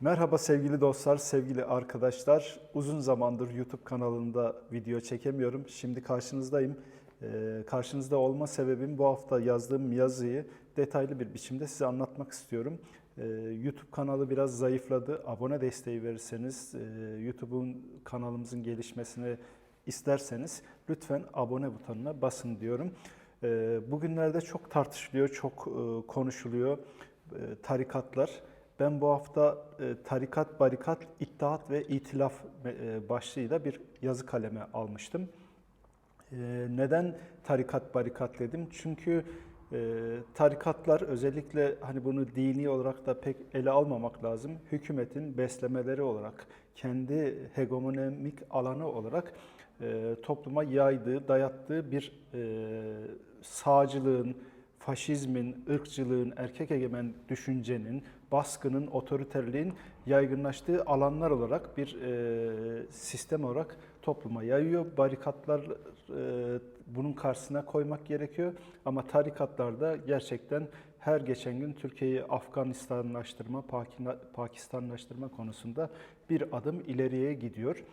Merhaba sevgili dostlar, sevgili arkadaşlar. Uzun zamandır YouTube kanalında video çekemiyorum. Şimdi karşınızdayım. Ee, karşınızda olma sebebim bu hafta yazdığım yazıyı detaylı bir biçimde size anlatmak istiyorum. Ee, YouTube kanalı biraz zayıfladı. Abone desteği verirseniz, e, YouTube'un kanalımızın gelişmesini isterseniz lütfen abone butonuna basın diyorum. Ee, bugünlerde çok tartışılıyor, çok e, konuşuluyor e, tarikatlar. Ben bu hafta e, tarikat, barikat, ittihat ve itilaf e, başlığıyla bir yazı kaleme almıştım. E, neden tarikat, barikat dedim? Çünkü e, tarikatlar özellikle hani bunu dini olarak da pek ele almamak lazım. Hükümetin beslemeleri olarak, kendi hegemonik alanı olarak e, topluma yaydığı, dayattığı bir e, sağcılığın, faşizmin, ırkçılığın, erkek egemen düşüncenin, baskının, otoriterliğin yaygınlaştığı alanlar olarak bir e, sistem olarak topluma yayıyor. Barikatlar e, bunun karşısına koymak gerekiyor ama tarikatlarda gerçekten her geçen gün Türkiye'yi Afganistanlaştırma, Pakistanlaştırma konusunda bir adım ileriye gidiyor.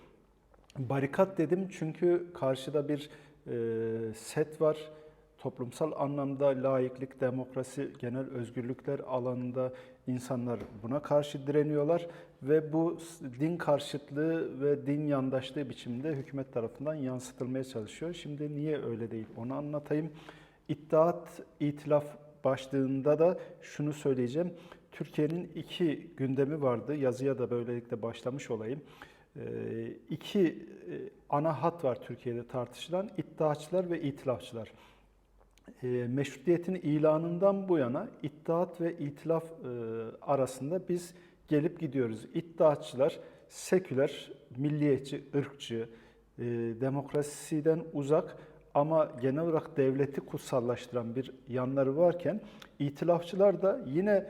Barikat dedim çünkü karşıda bir e, set var toplumsal anlamda laiklik, demokrasi, genel özgürlükler alanında insanlar buna karşı direniyorlar ve bu din karşıtlığı ve din yandaşlığı biçimde hükümet tarafından yansıtılmaya çalışıyor. Şimdi niye öyle değil onu anlatayım. İttihat, itilaf başlığında da şunu söyleyeceğim. Türkiye'nin iki gündemi vardı. Yazıya da böylelikle başlamış olayım. Ee, iki e, ana hat var Türkiye'de tartışılan. İttihatçılar ve itilafçılar e, meşrutiyetin ilanından bu yana iddiat ve itilaf e, arasında biz gelip gidiyoruz. İddiatçılar seküler, milliyetçi, ırkçı, e, demokrasiden uzak ama genel olarak devleti kutsallaştıran bir yanları varken itilafçılar da yine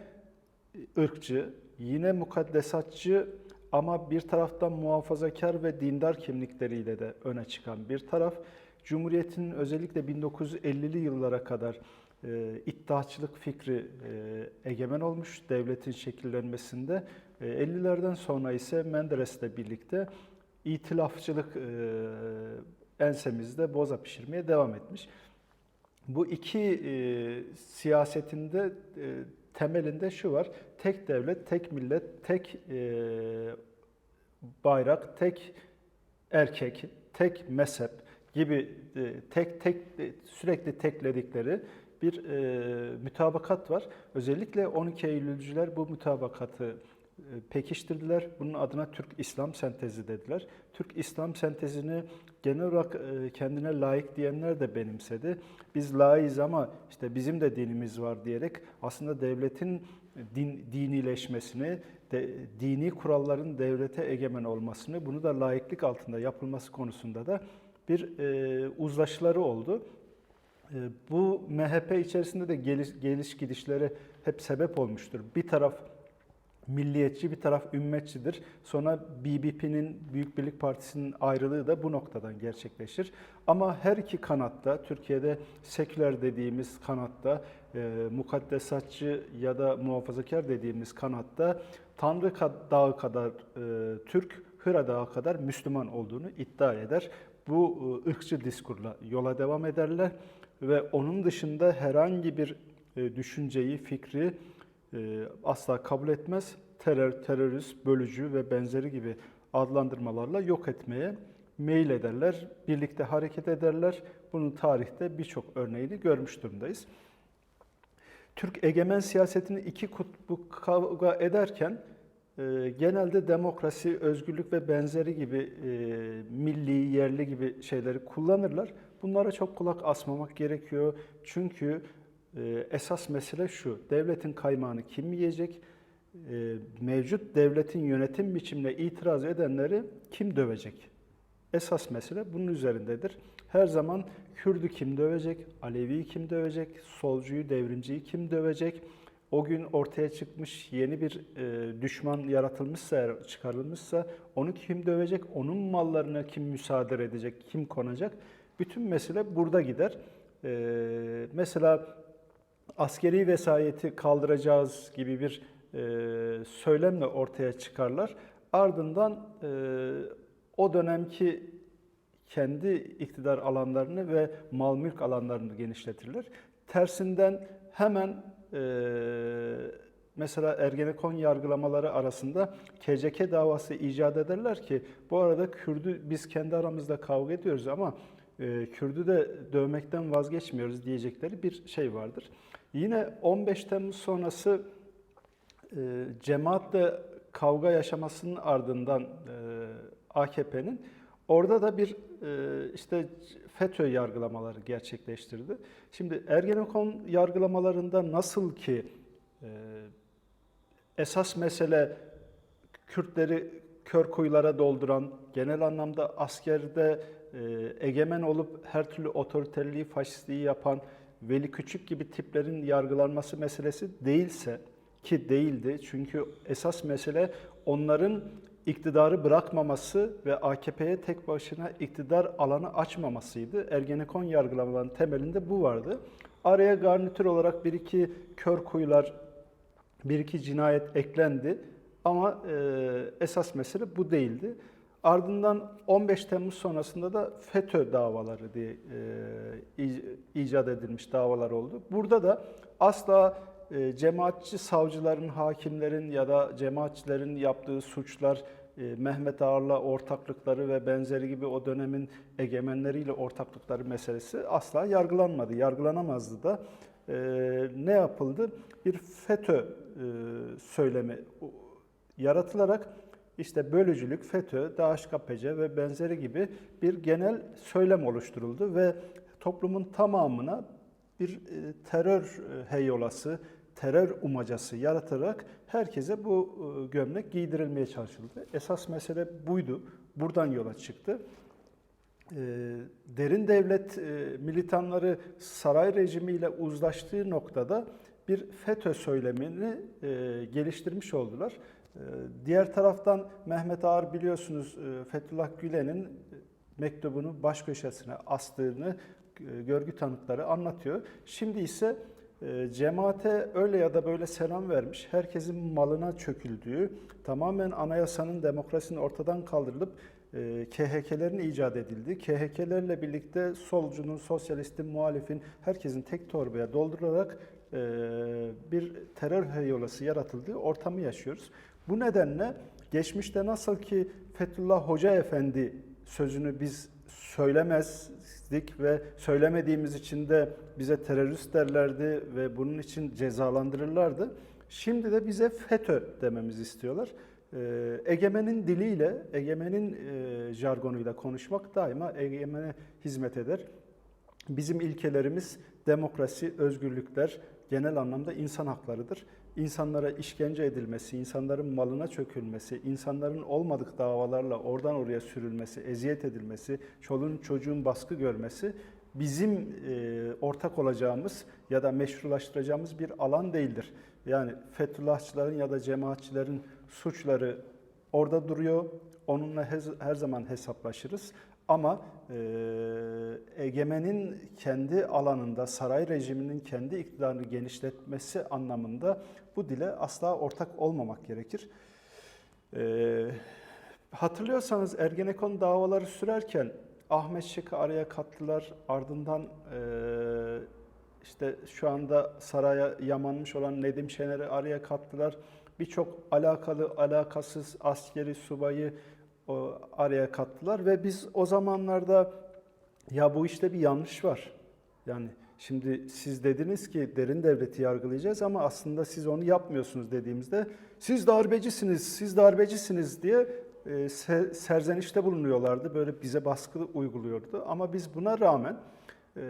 ırkçı, yine mukaddesatçı ama bir taraftan muhafazakar ve dindar kimlikleriyle de öne çıkan bir taraf. Cumhuriyet'in özellikle 1950'li yıllara kadar e, iddiaçılık fikri e, egemen olmuş devletin şekillenmesinde. E, 50'lerden sonra ise Menderes'le birlikte itilafçılık e, ensemizde boza pişirmeye devam etmiş. Bu iki e, siyasetinde e, temelinde şu var. Tek devlet, tek millet, tek e, bayrak, tek erkek, tek mezhep gibi e, tek tek e, sürekli tekledikleri bir e, mütabakat var. Özellikle 12 Eylülcüler bu mütabakatı e, pekiştirdiler. Bunun adına Türk İslam sentezi dediler. Türk İslam sentezini genel olarak kendine layık diyenler de benimsedi. Biz layığız ama işte bizim de dinimiz var diyerek aslında devletin din, dinileşmesini, de, dini kuralların devlete egemen olmasını, bunu da layıklık altında yapılması konusunda da bir e, uzlaşıları oldu. E, bu MHP içerisinde de geliş, geliş gidişlere hep sebep olmuştur. Bir taraf milliyetçi, bir taraf ümmetçidir. Sonra BBP'nin, Büyük Birlik Partisi'nin ayrılığı da bu noktadan gerçekleşir. Ama her iki kanatta, Türkiye'de seküler dediğimiz kanatta, e, mukaddesatçı ya da muhafazakar dediğimiz kanatta Tanrı Dağı kadar e, Türk, Hıra Dağı kadar Müslüman olduğunu iddia eder bu e, ırkçı diskurla yola devam ederler ve onun dışında herhangi bir e, düşünceyi, fikri e, asla kabul etmez. Terör, terörist, bölücü ve benzeri gibi adlandırmalarla yok etmeye meyil ederler, birlikte hareket ederler. Bunun tarihte birçok örneğini görmüş durumdayız. Türk egemen siyasetini iki kutbu kavga ederken genelde demokrasi, özgürlük ve benzeri gibi e, milli, yerli gibi şeyleri kullanırlar. Bunlara çok kulak asmamak gerekiyor. Çünkü e, esas mesele şu, devletin kaymağını kim yiyecek? E, mevcut devletin yönetim biçimine itiraz edenleri kim dövecek? Esas mesele bunun üzerindedir. Her zaman Kürdü kim dövecek, Alevi'yi kim dövecek, solcuyu, devrimciyi kim dövecek? O gün ortaya çıkmış yeni bir e, düşman yaratılmışsa, çıkarılmışsa onu kim dövecek, onun mallarına kim müsaade edecek, kim konacak? Bütün mesele burada gider. E, mesela askeri vesayeti kaldıracağız gibi bir e, söylemle ortaya çıkarlar. Ardından e, o dönemki kendi iktidar alanlarını ve mal mülk alanlarını genişletirler. Tersinden hemen mesela Ergenekon yargılamaları arasında KCK davası icat ederler ki bu arada Kürdü biz kendi aramızda kavga ediyoruz ama e, Kürdü de dövmekten vazgeçmiyoruz diyecekleri bir şey vardır. Yine 15 Temmuz sonrası e, cemaatle kavga yaşamasının ardından e, AKP'nin orada da bir e, işte FETÖ yargılamaları gerçekleştirdi. Şimdi Ergenekon yargılamalarında nasıl ki e, esas mesele Kürtleri kör kuyulara dolduran, genel anlamda askerde e, egemen olup her türlü otoriterliği, faşistliği yapan Veli Küçük gibi tiplerin yargılanması meselesi değilse ki değildi. Çünkü esas mesele onların iktidarı bırakmaması ve AKP'ye tek başına iktidar alanı açmamasıydı. Ergenekon yargılamalarının temelinde bu vardı. Araya garnitür olarak bir iki kör kuyular, bir iki cinayet eklendi. Ama e, esas mesele bu değildi. Ardından 15 Temmuz sonrasında da FETÖ davaları diye e, ic- icat edilmiş davalar oldu. Burada da asla cemaatçi savcıların, hakimlerin ya da cemaatçilerin yaptığı suçlar, e, Mehmet Ağar'la ortaklıkları ve benzeri gibi o dönemin egemenleriyle ortaklıkları meselesi asla yargılanmadı. Yargılanamazdı da. E, ne yapıldı? Bir FETÖ e, söylemi yaratılarak işte bölücülük, FETÖ, DAEŞ-KPC ve benzeri gibi bir genel söylem oluşturuldu ve toplumun tamamına bir e, terör e, heyolası, terör umacası yaratarak herkese bu e, gömlek giydirilmeye çalışıldı. Esas mesele buydu. Buradan yola çıktı. Derin devlet militanları saray rejimiyle uzlaştığı noktada bir FETÖ söylemini geliştirmiş oldular. Diğer taraftan Mehmet Ağar biliyorsunuz Fethullah Gülen'in mektubunu baş köşesine astığını görgü tanıkları anlatıyor. Şimdi ise e, cemaate öyle ya da böyle selam vermiş, herkesin malına çöküldüğü, tamamen anayasanın, demokrasinin ortadan kaldırılıp e, KHK'lerin icat edildiği, KHK'lerle birlikte solcunun, sosyalistin, muhalifin, herkesin tek torbaya doldurularak e, bir terör heyolası yaratıldığı ortamı yaşıyoruz. Bu nedenle geçmişte nasıl ki Fethullah Hoca Efendi sözünü biz söylemezdik ve söylemediğimiz için de bize terörist derlerdi ve bunun için cezalandırırlardı. Şimdi de bize FETÖ dememizi istiyorlar. Ee, Egemenin diliyle, egemenin e, jargonuyla konuşmak daima egemene hizmet eder. Bizim ilkelerimiz demokrasi, özgürlükler, genel anlamda insan haklarıdır. İnsanlara işkence edilmesi, insanların malına çökülmesi, insanların olmadık davalarla oradan oraya sürülmesi, eziyet edilmesi, çoluğun çocuğun baskı görmesi bizim e, ortak olacağımız ya da meşrulaştıracağımız bir alan değildir. Yani Fethullahçıların ya da cemaatçilerin suçları orada duruyor. Onunla her zaman hesaplaşırız. Ama e, egemenin kendi alanında, saray rejiminin kendi iktidarını genişletmesi anlamında bu dile asla ortak olmamak gerekir. E, hatırlıyorsanız Ergenekon davaları sürerken Ahmet Şık'ı araya kattılar. Ardından e, işte şu anda saraya yamanmış olan Nedim Şener'i araya kattılar. Birçok alakalı, alakasız askeri subayı araya kattılar ve biz o zamanlarda ya bu işte bir yanlış var. Yani şimdi siz dediniz ki derin devleti yargılayacağız ama aslında siz onu yapmıyorsunuz dediğimizde siz darbecisiniz, siz darbecisiniz diye e, se- serzenişte bulunuyorlardı. Böyle bize baskı uyguluyordu. Ama biz buna rağmen e,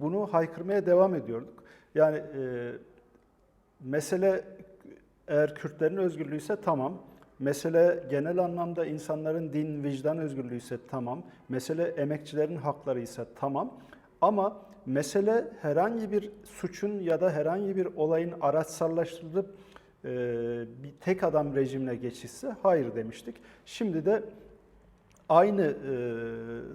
bunu haykırmaya devam ediyorduk. Yani e, mesele eğer Kürtlerin özgürlüğü ise tamam. Mesele genel anlamda insanların din, vicdan özgürlüğü ise tamam. Mesele emekçilerin hakları ise tamam. Ama mesele herhangi bir suçun ya da herhangi bir olayın araçsallaştırılıp e, bir tek adam rejimine geçişse hayır demiştik. Şimdi de aynı e,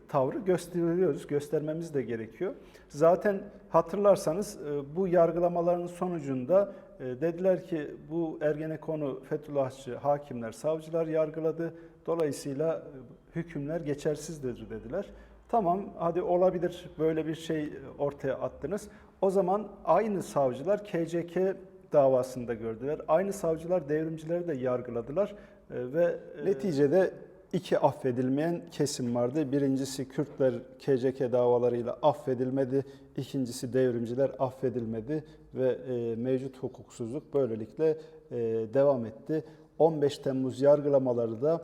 tavrı gösteriyoruz, göstermemiz de gerekiyor. Zaten hatırlarsanız e, bu yargılamaların sonucunda e, dediler ki bu Ergenekon'u Fethullahçı hakimler, savcılar yargıladı. Dolayısıyla e, hükümler geçersizdir dediler. Tamam hadi olabilir böyle bir şey ortaya attınız. O zaman aynı savcılar KCK davasında gördüler. Aynı savcılar devrimcileri de yargıladılar E, ve neticede iki affedilmeyen kesim vardı. Birincisi Kürtler KCK davalarıyla affedilmedi. İkincisi devrimciler affedilmedi ve e, mevcut hukuksuzluk böylelikle e, devam etti. 15 Temmuz yargılamaları da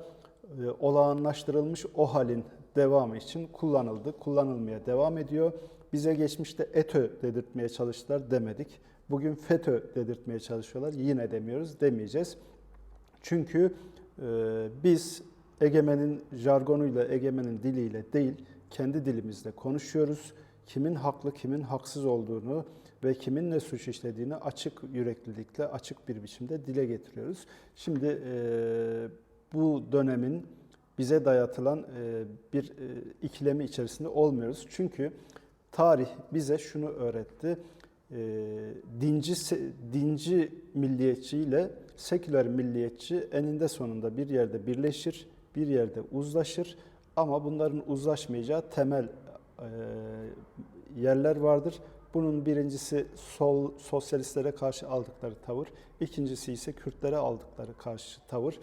e, olağanlaştırılmış o halin devamı için kullanıldı. Kullanılmaya devam ediyor. Bize geçmişte ETÖ dedirtmeye çalıştılar demedik. Bugün FETÖ dedirtmeye çalışıyorlar. Yine demiyoruz, demeyeceğiz. Çünkü e, biz egemenin jargonuyla, egemenin diliyle değil, kendi dilimizle konuşuyoruz. Kimin haklı, kimin haksız olduğunu ve kimin ne suç işlediğini açık yüreklilikle, açık bir biçimde dile getiriyoruz. Şimdi e, bu dönemin bize dayatılan e, bir e, ikilemi içerisinde olmuyoruz. Çünkü tarih bize şunu öğretti. E, dinci dinci milliyetçi ile seküler milliyetçi eninde sonunda bir yerde birleşir, bir yerde uzlaşır ama bunların uzlaşmayacağı temel e, yerler vardır. Bunun birincisi sol sosyalistlere karşı aldıkları tavır, ikincisi ise Kürtlere aldıkları karşı tavır.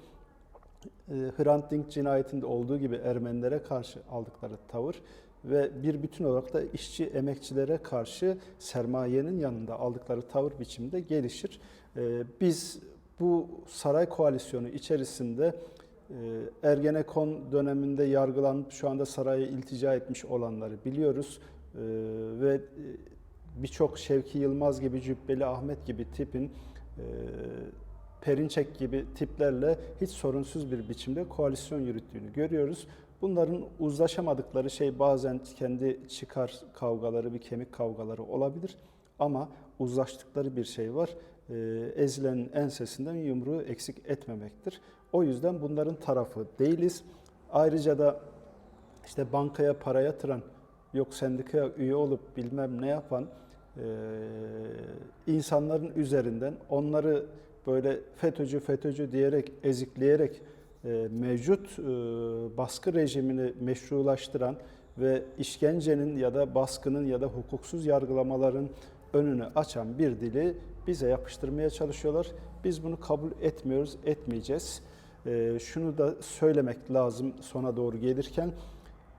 E, Hrant Dink cinayetinde olduğu gibi Ermenilere karşı aldıkları tavır ve bir bütün olarak da işçi emekçilere karşı sermayenin yanında aldıkları tavır biçimde gelişir. E, Biz bu saray koalisyonu içerisinde Ergenekon döneminde yargılanıp şu anda saraya iltica etmiş olanları biliyoruz E, ve e, birçok Şevki Yılmaz gibi Cübbeli Ahmet gibi tipin e, Perinçek gibi tiplerle hiç sorunsuz bir biçimde koalisyon yürüttüğünü görüyoruz. Bunların uzlaşamadıkları şey bazen kendi çıkar kavgaları, bir kemik kavgaları olabilir. Ama uzlaştıkları bir şey var. Ee, Ezilenin ensesinden yumruğu eksik etmemektir. O yüzden bunların tarafı değiliz. Ayrıca da işte bankaya para yatıran, yok sendikaya üye olup bilmem ne yapan e, insanların üzerinden onları böyle FETÖ'cü FETÖ'cü diyerek ezikleyerek e, mevcut e, baskı rejimini meşrulaştıran ve işkencenin ya da baskının ya da hukuksuz yargılamaların önünü açan bir dili bize yapıştırmaya çalışıyorlar. Biz bunu kabul etmiyoruz, etmeyeceğiz. E, şunu da söylemek lazım sona doğru gelirken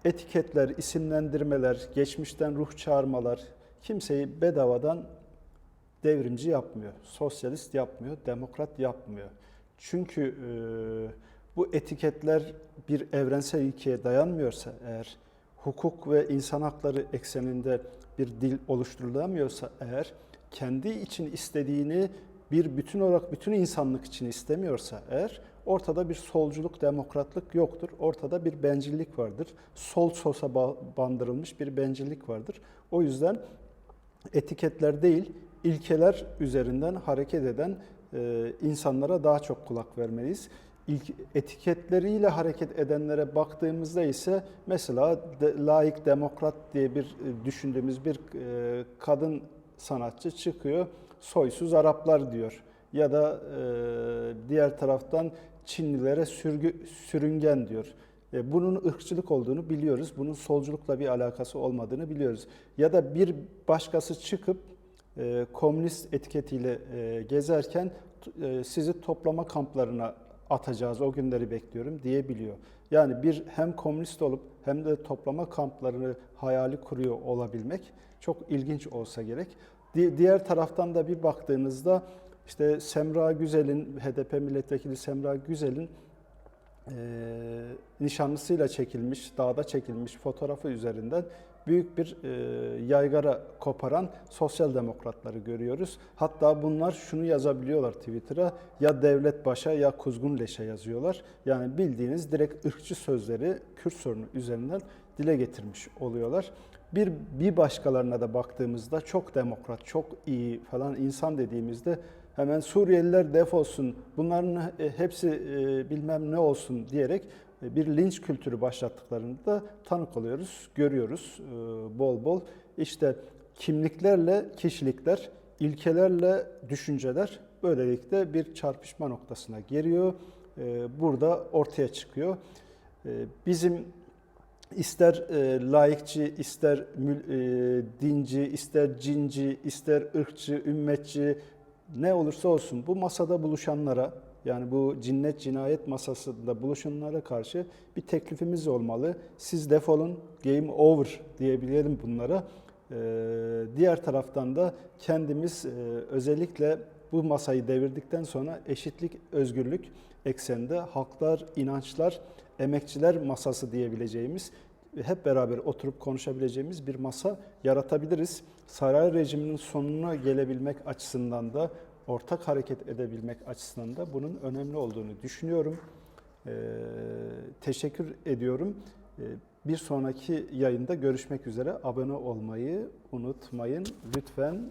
etiketler, isimlendirmeler, geçmişten ruh çağırmalar kimseyi bedavadan devrimci yapmıyor, sosyalist yapmıyor, demokrat yapmıyor. Çünkü e, bu etiketler bir evrensel ilkeye dayanmıyorsa eğer, hukuk ve insan hakları ekseninde bir dil oluşturulamıyorsa eğer, kendi için istediğini bir bütün olarak bütün insanlık için istemiyorsa eğer, ortada bir solculuk, demokratlık yoktur. Ortada bir bencillik vardır. Sol sosa ba- bandırılmış bir bencillik vardır. O yüzden etiketler değil, ilkeler üzerinden hareket eden e, insanlara daha çok kulak vermeliyiz. İlk etiketleriyle hareket edenlere baktığımızda ise mesela de, laik demokrat diye bir e, düşündüğümüz bir e, kadın sanatçı çıkıyor. Soysuz Araplar diyor. Ya da e, diğer taraftan Çinlilere sürgü, sürüngen diyor. E, Bunun ırkçılık olduğunu biliyoruz. Bunun solculukla bir alakası olmadığını biliyoruz. Ya da bir başkası çıkıp e, komünist etiketiyle e, gezerken e, sizi toplama kamplarına atacağız, o günleri bekliyorum diyebiliyor. Yani bir hem komünist olup hem de toplama kamplarını hayali kuruyor olabilmek çok ilginç olsa gerek. Di- Diğer taraftan da bir baktığınızda işte Semra Güzel'in, HDP milletvekili Semra Güzel'in e, nişanlısıyla çekilmiş, dağda çekilmiş fotoğrafı üzerinden büyük bir e, yaygara koparan sosyal demokratları görüyoruz. Hatta bunlar şunu yazabiliyorlar Twitter'a ya devlet başa ya kuzgun leşe yazıyorlar. Yani bildiğiniz direkt ırkçı sözleri Kürt sorunu üzerinden dile getirmiş oluyorlar. Bir, bir başkalarına da baktığımızda çok demokrat, çok iyi falan insan dediğimizde hemen Suriyeliler defolsun, bunların hepsi e, bilmem ne olsun diyerek e, bir linç kültürü başlattıklarını da tanık oluyoruz, görüyoruz e, bol bol. İşte kimliklerle kişilikler, ilkelerle düşünceler böylelikle bir çarpışma noktasına geliyor. Burada ortaya çıkıyor. Bizim ister e, laikçi, ister mül- e, dinci, ister cinci, ister ırkçı, ümmetçi ne olursa olsun bu masada buluşanlara yani bu cinnet cinayet masasında buluşanlara karşı bir teklifimiz olmalı. Siz defolun, game over diyebilelim bunlara. Ee, diğer taraftan da kendimiz e, özellikle bu masayı devirdikten sonra eşitlik, özgürlük ekseninde haklar, inançlar, emekçiler masası diyebileceğimiz hep beraber oturup konuşabileceğimiz bir masa yaratabiliriz. Saray rejiminin sonuna gelebilmek açısından da ortak hareket edebilmek açısından da bunun önemli olduğunu düşünüyorum. Ee, teşekkür ediyorum. Ee, bir sonraki yayında görüşmek üzere. Abone olmayı unutmayın. Lütfen